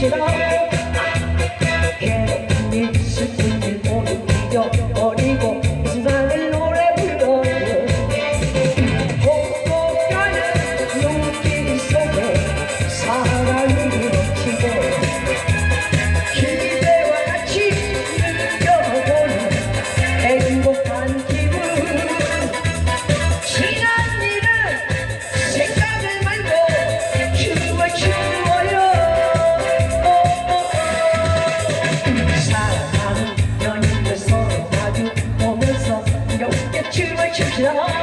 知道 지나가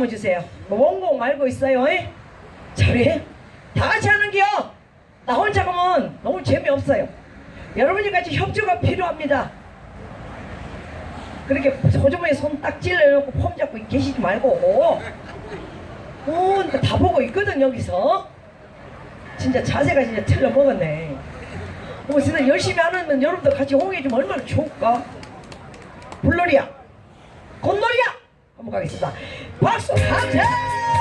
한번 주세요. 원곡 말고 있어요. 예? 에? 저래? 다 같이 하는 게요. 나 혼자 가면 너무 재미없어요. 여러분이 같이 협조가 필요합니다. 그렇게 소주머니 손 딱 찔러놓고 폼 잡고 계시지 말고 오, 다 보고 있거든 여기서 진짜 자세가 진짜 틀려먹었네 뭐 진짜 열심히 하는 여러분들 같이 홍해 좀 얼마나 좋을까 불놀이야 곤놀이야 한번 가겠습니다. 박수 한채!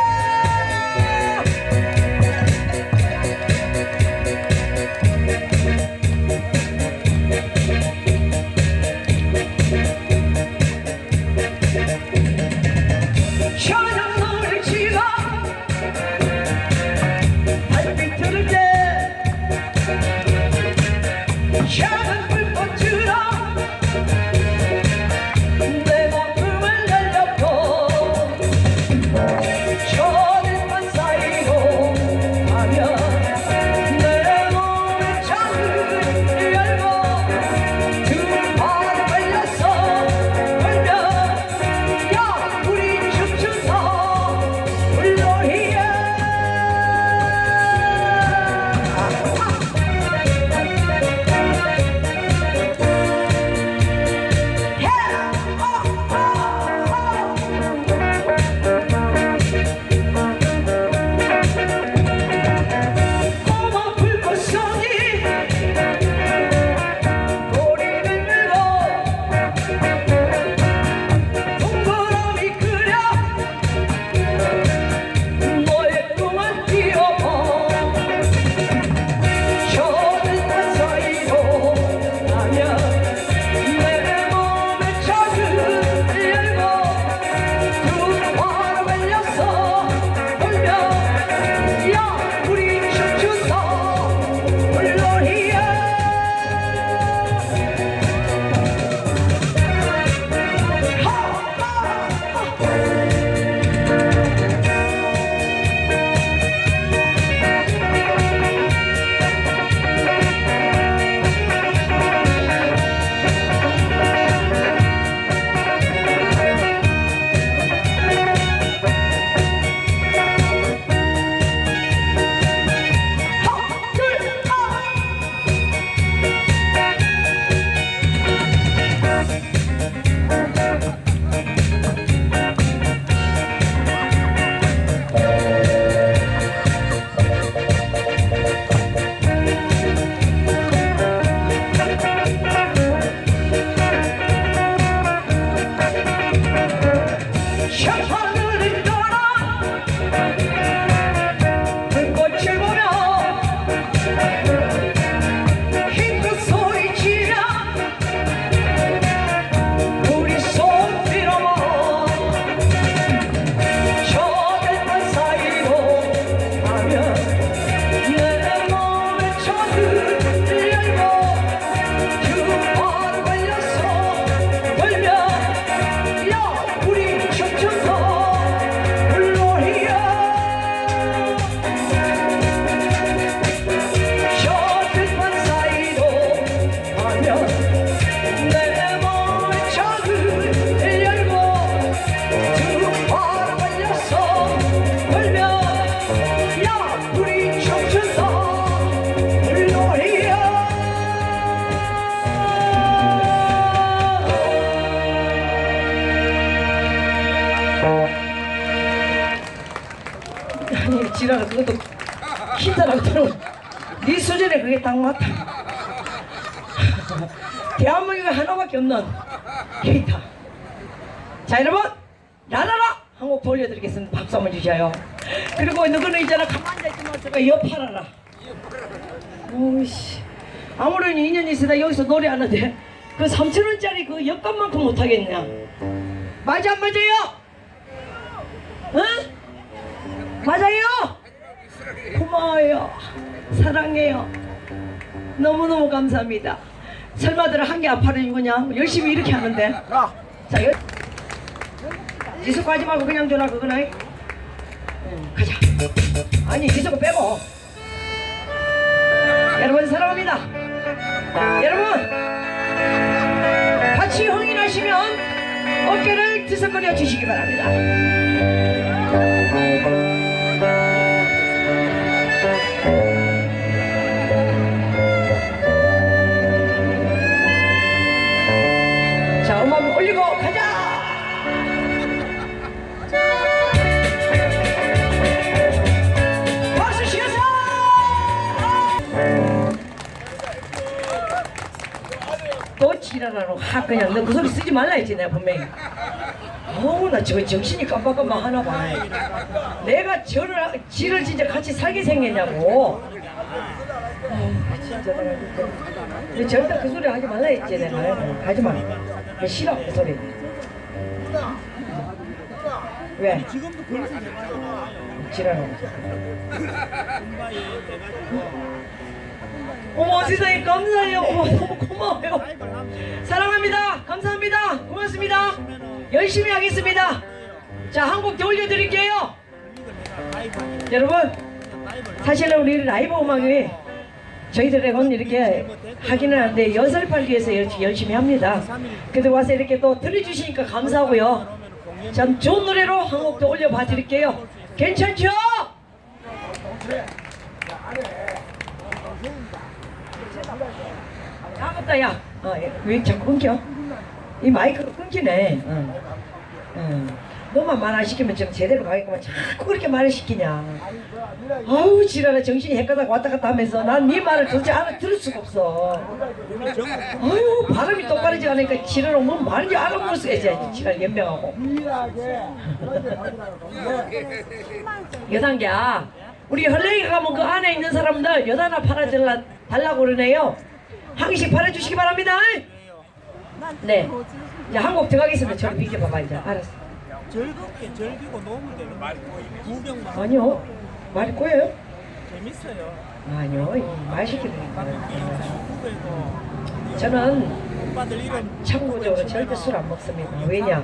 힌트라고 들어 네 수준에 그게 딱 맞다. 대한민국에 하나밖에 없는 기타 자 여러분 라라라 한곡 돌려드리겠습니다. 박수 한번 주셔요. 그리고 너는 있잖아 가만히 앉아있지 마세요 옆팔아라. 오이씨. 아무런 인연이 있으다 여기서 노래하는데 그 3천원짜리 그 옆값만큼 못하겠냐. 맞아 안 맞아요? 응? 맞아요? 고마워요. 사랑해요. 너무너무 감사합니다. 설마들 한 개 아파는 거냐 열심히 이렇게 하는데. 자 여... 지수고 하지 말고 그냥 줘라 그거나. 응, 가자. 아니 지수고 빼고. 여러분 사랑합니다. 여러분 같이 흥인하시면 어깨를 드석거려 주시기 바랍니다 또 지랄하러 하 그냥 너 그 소리 쓰지 말라 했지 내가 분명히. 어우 나 지금 정신이 깜빡깜빡 하나 봐. 내가 저를 지를 진짜 같이 살게 생겼냐고. 아유, 진짜 내가 절대 그 소리 하지 말라 했지 내가. 하지 마. 나 싫어 그 소리. 왜? 지랄하고 어머 세상에 감사해요. 어머 너무 고마워요. 사랑합니다. 감사합니다. 고맙습니다. 열심히 하겠습니다. 자 한곡 더 올려드릴게요. 여러분 사실은 우리 라이브 음악이 저희들에건 이렇게 하기는 하는데 연설팔 위해서 열- 열심히 합니다. 근데 와서 이렇게 또 들어주시니까 감사하고요. 참 좋은 노래로 한 곡 더 올려봐 드릴게요. 괜찮죠? 아무다 야, 어, 왜 자꾸 끊겨? 이 마이크가 끊기네. 응. 응. 너만 말 안 시키면 좀 제대로 가겠구만 자꾸 그렇게 말을 시키냐. 아우 지랄아 정신이 헷가닥 왔다 갔다 하면서 난 네 말을 도대체 알아 들을 수가 없어. 아유 발음이 똑바르지 않으니까 지랄아 뭐 말인지 알아볼 수가 있어야지 지랄 연명하고. 여단기야 우리 헐레이 가면 그 안에 있는 사람들 여단아 팔아달라 달라고 그러네요 항식 팔아주시기 바랍니다. 네. 이제 한곡 들어가겠습니다. 저를 비켜봐봐 이제. 알았어. 즐겁게 즐기고 노면 되는 구경만 하고 아니요. 말이 꼬여요? 재밌어요. 아니요. 이 말 시키니까 한국에도 저는 참고적으로 절대 술 안 먹습니다. 왜냐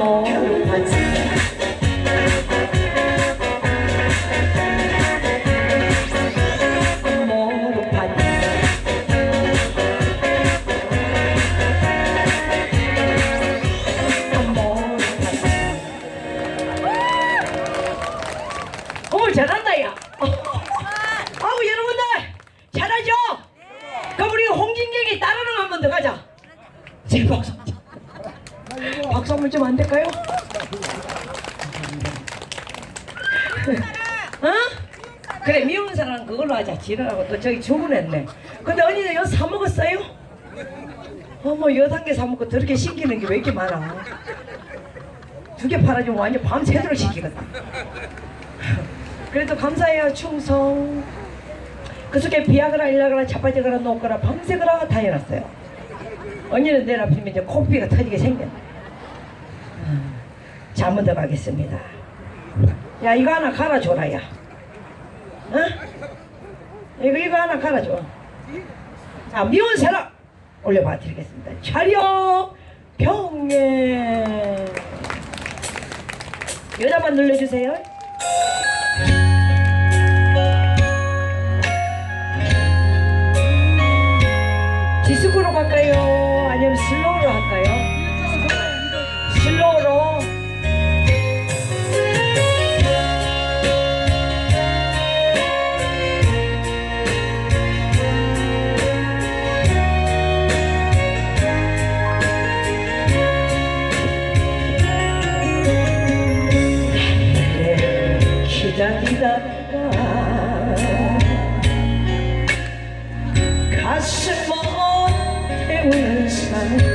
암 지랄하고 또 저기 주문했네 근데 언니는 이거 사 먹었어요? 어머 여단 개사 먹고 저렇게 신기는 게 왜 이렇게 많아 두 개 팔아주면 완전 밤새도록 시키거든 그래도 감사해요 충성 그 속에 비아그라 일라그라 자빠지거라 녹거라 밤새거라 다 해놨어요 언니는 내일 아프면 이제 코피가 터지게 생겼네 자, 한번더 가겠습니다. 야, 이거 하나 갈아줘라, 야. 어? 이거, 이거 하나 갈아줘. 자, 미운 사람 올려봐 드리겠습니다. 차려 병에 여자만 눌러주세요. night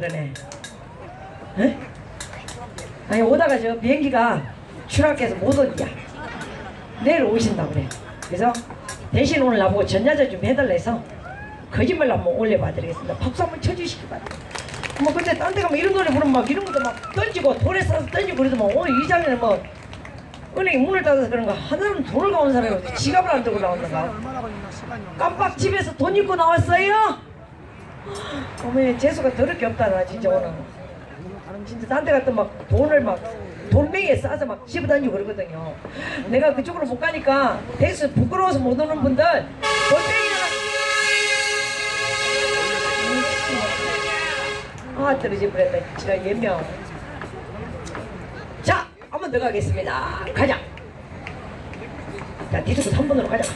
그러네. 에? 아니 오다가 저 비행기가 추락해서 못 온다 내일 오신다 그래. 그래서 대신 오늘 나보고 전야제 좀 해달라 해서 거짓말 한번 올려봐 드리겠습니다. 박수 한번 쳐주시기 바랍니다. 뭐 근데 딴 데 가면 이런 노래 부르면 막 이런 것도 막 던지고 돌에 싸서 던지고 그러더만. 오늘 이 장면에 뭐 은행이 문을 닫아서 그런가 하나는 돈을 가온 사람이 지갑을 안 들고 나왔는가 깜빡 집에서 돈 입고 나왔어요? 어머니 재수가 더럽게 없다 나 진짜 오늘. 진짜 딴 데 갔다 막 돈을 막 돌멩이에 싸서 막 던지고 그러거든요. 내가 그쪽으로 못 가니까 대수 부끄러워서 못 오는 분들 돌멩이나 아 떨어질 뻔했다 진짜 예명. 자 한번더 가겠습니다. 가자. 자 뒤쪽부터 한 번으로 가자